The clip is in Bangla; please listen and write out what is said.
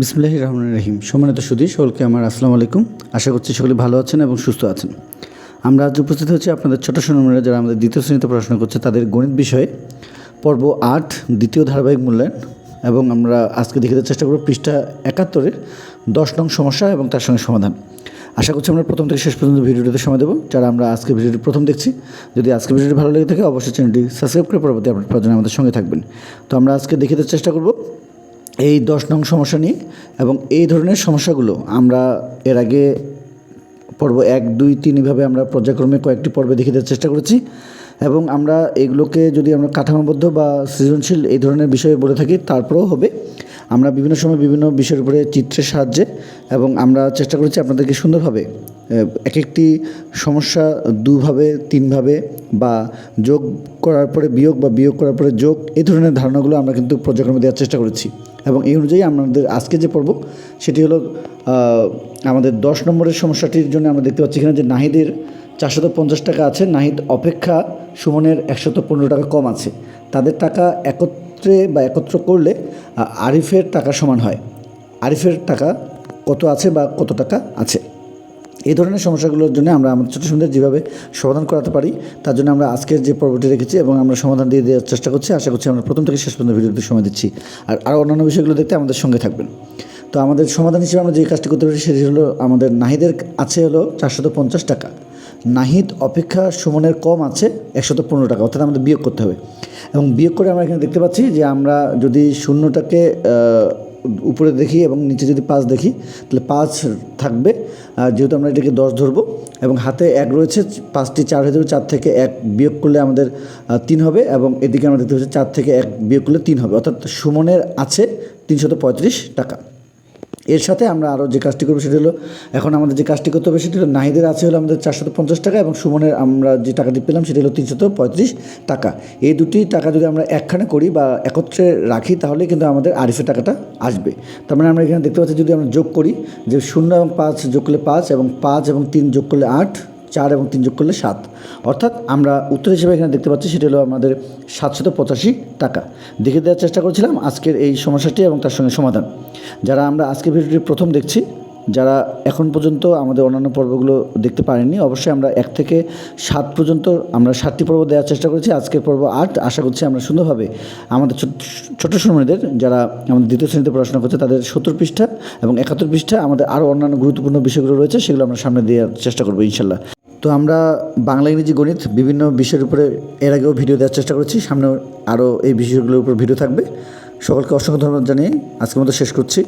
বিসমুল্লাহ রহমান রহিম। সম্মানিত সুদী সকলকে আমার আসসালামু আলাইকুম। আশা করছি সকলে ভালো আছেন এবং সুস্থ আছেন। আমরা আজ উপস্থিত হচ্ছি আপনাদের ছোট সোনামরা যারা আমাদের দ্বিতীয় শ্রেণীতে পড়াশোনা করছে, তাদের গণিত বিষয়ে। পর্ব আট, দ্বিতীয় ধারাবাহিক মূল্যায়ন এবং আমরা আজকে দেখে দেওয়ার চেষ্টা করব পৃষ্ঠা একাত্তরের দশ নং সমস্যা এবং তার সঙ্গে সমাধান। আশা করছি আমরা প্রথম থেকে শেষ পর্যন্ত ভিডিওটিতে সময় দেবো। যারা আমরা আজকে ভিডিওটি প্রথম দেখছি, যদি আজকে ভিডিওটি ভালো লেগে থাকে, অবশ্যই চ্যানেলটি সাবস্ক্রাইব করে পরবর্তী আপনার প্রয়োজনে আমাদের সঙ্গে থাকবেন। তো আমরা আজকে দেখে চেষ্টা করব এই দশ নং সমস্যা নিয়ে এবং এই ধরনের সমস্যাগুলো আমরা এর আগে পর্ব এক, দুই, তিন এভাবে আমরা পর্যায়ক্রমে কয়েকটি পর্বে দেখে দেওয়ার চেষ্টা করেছি এবং আমরা এগুলোকে যদি আমরা কাঠামোবদ্ধ বা সৃজনশীল এই ধরনের বিষয়ে বলে থাকি, তারপরেও হবে। আমরা বিভিন্ন সময় বিভিন্ন বিষয়ের উপরে চিত্রের সাহায্যে এবং আমরা চেষ্টা করেছি আপনাদেরকে সুন্দরভাবে এক একটি সমস্যা দুভাবে, তিনভাবে বা যোগ করার পরে বিয়োগ বা বিয়োগ করার পরে যোগ, এই ধরনের ধারণাগুলো আমরা কিন্তু পর্যায়ক্রমে দেওয়ার চেষ্টা করেছি। এবং এই অনুযায়ী আমাদের আজকে যে পর্ব, সেটি হলো আমাদের দশ নম্বরের সমস্যাটির জন্য আমরা দেখতে পাচ্ছি এখানে যে নাহিদের চারশত পঞ্চাশ টাকা আছে। নাহিদ অপেক্ষা সুমনের একশত পনেরো টাকা কম আছে। তাদের টাকা একত্রে বা একত্র করলে আরিফের টাকা সমান হয়। আরিফের টাকা কত আছে বা কত টাকা আছে? এই ধরনের সমস্যাগুলোর জন্য আমরা আমাদের ছোটো সুন্দর যেভাবে সমাধান করাতে পারি, তার জন্য আমরা আজকের যে পর্বটি রেখেছি এবং আমরা সমাধান দিয়ে দেওয়ার চেষ্টা করছি। আশা করছি আমরা প্রথম থেকে শেষ পর্যন্ত ভিডিওতে সময় দিচ্ছি। আর আরও অন্যান্য বিষয়গুলো দেখতে আমাদের সঙ্গে থাকবেন। তো আমাদের সমাধান হিসেবে আমরা যে কাজটি করতে পারি সেটি হলো আমাদের নাহিদের আছে হলো চারশত পঞ্চাশ টাকা। নাহিদ অপেক্ষা সুমনের কম আছে একশত পনেরো টাকা, অর্থাৎ আমাদের বিয়োগ করতে হবে। এবং বিয়োগ করে আমরা এখানে দেখতে পাচ্ছি যে আমরা যদি শূন্যটাকে উপরে দেখি এবং নিচে যদি পাঁচ দেখি, তাহলে পাঁচ থাকবে। যেহেতু আমরা এটাকে দশ ধরবো এবং হাতে এক রয়েছে, পাঁচটি চার হয়ে যাবে, চার থেকে এক বিয়োগ করলে আমাদের তিন হবে এবং এদিকে আমরা দেখতে পাচ্ছি চার থেকে এক বিয়োগ করলে তিন হবে। অর্থাৎ সুমনের আছে তিনশত পঁয়ত্রিশ টাকা। এর সাথে আমরা আরও যে কাজটি করব সেটি হলো, এখন আমাদের যে কাজটি করতে হবে সেটি হলো নাহিদের আছে হলো আমাদের চারশত পঞ্চাশ টাকা এবং সুমনের আমরা যে টাকাটি পেলাম সেটি হলো তিনশত পঁয়ত্রিশ টাকা। এই দুটি টাকা যদি আমরা একখানে করি বা একত্রে রাখি তাহলে কিন্তু আমাদের আরিফের টাকাটা আসবে। তার মানে আমরা এখানে দেখতে পাচ্ছি যদি আমরা যোগ করি, যে শূন্য এবং পাঁচ যোগ করলে পাঁচ এবং পাঁচ এবং তিন যোগ করলে আট চার এবং তিন যোগ করলে সাত। অর্থাৎ আমরা উত্তর হিসেবে এখানে দেখতে পাচ্ছি সেটা হলো আমাদের সাতশত পঁচাশি টাকা। দেখে দেওয়ার চেষ্টা করছিলাম আজকের এই সমস্যাটি এবং তার সঙ্গে সমাধান। যারা আমরা আজকের ভিডিওটি প্রথম দেখছি, যারা এখন পর্যন্ত আমাদের অন্যান্য পর্বগুলো দেখতে পারেননি, অবশ্যই আমরা এক থেকে সাত পর্যন্ত আমরা সাতটি পর্ব দেওয়ার চেষ্টা করেছি। আজকের পর্ব আট, আশা করছি আমরা সুন্দরভাবে আমাদের ছোট, ছোটো সময়দের যারা আমাদের দ্বিতীয় শ্রেণীতে পড়াশোনা করছে, তাদের সত্তর পৃষ্ঠা এবং একাত্তর পৃষ্ঠা আমাদের আরও অন্যান্য গুরুত্বপূর্ণ বিষয়গুলো রয়েছে, সেগুলো আমরা সামনে দেওয়ার চেষ্টা করব ইনশাল্লাহ। তো আমরা বাংলা ইংরেজি গণিত বিভিন্ন বিষয়ের উপরে এর আগেও ভিডিও দেওয়ার চেষ্টা করেছি সামনে আরও এই বিষয়গুলোর উপর ভিডিও থাকবে। সকলকে অসংখ্য ধন্যবাদ জানিয়ে আজকের মতো শেষ করছি।